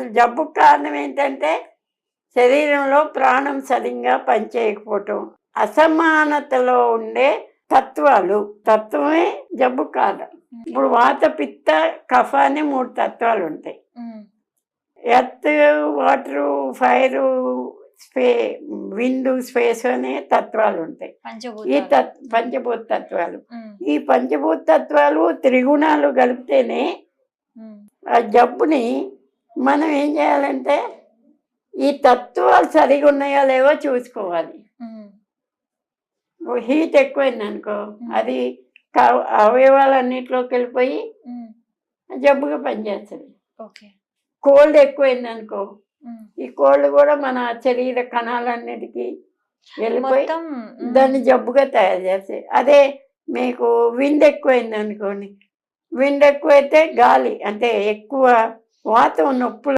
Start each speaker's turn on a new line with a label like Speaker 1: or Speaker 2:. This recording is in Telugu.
Speaker 1: అసలు జబ్బు కారణం ఏంటంటే శరీరంలో ప్రాణం సరిగ్గా పనిచేయకపోవటం అసమానతలో ఉండే తత్వాలు. తత్వమే జబ్బు కారణం. ఇప్పుడు వాత పిత్త కఫ అని మూడు తత్వాలు ఉంటాయి. ఎర్త్ వాటరు ఫైరు స్పే విండు స్పేస్ అనే తత్వాలు ఉంటాయి. ఈ తత్ పంచభూత తత్వాలు. ఈ పంచభూత తత్వాలు త్రిగుణాలు కలిపితేనే ఆ జబ్బుని మనం ఏం చేయాలంటే ఈ తత్వాలు సరిగా ఉన్నాయో లేవో చూసుకోవాలి. హీట్ ఎక్కువైంది అనుకో అది అవయవాలన్నిటిలోకి వెళ్ళిపోయి జబ్బుగా పనిచేస్తుంది.
Speaker 2: ఓకే.
Speaker 1: కోల్డ్ ఎక్కువైంది అనుకో. ఈ కోల్డ్ కూడా మన శరీర కణాలన్నిటికీ వెళ్ళిపోయి దాన్ని జబ్బుగా తయారు చేస్తాయి అదే మీకు విండ్ ఎక్కువైంది అనుకోండి విండ్ ఎక్కువైతే గాలి అంటే ఎక్కువ వాతం నొప్పులు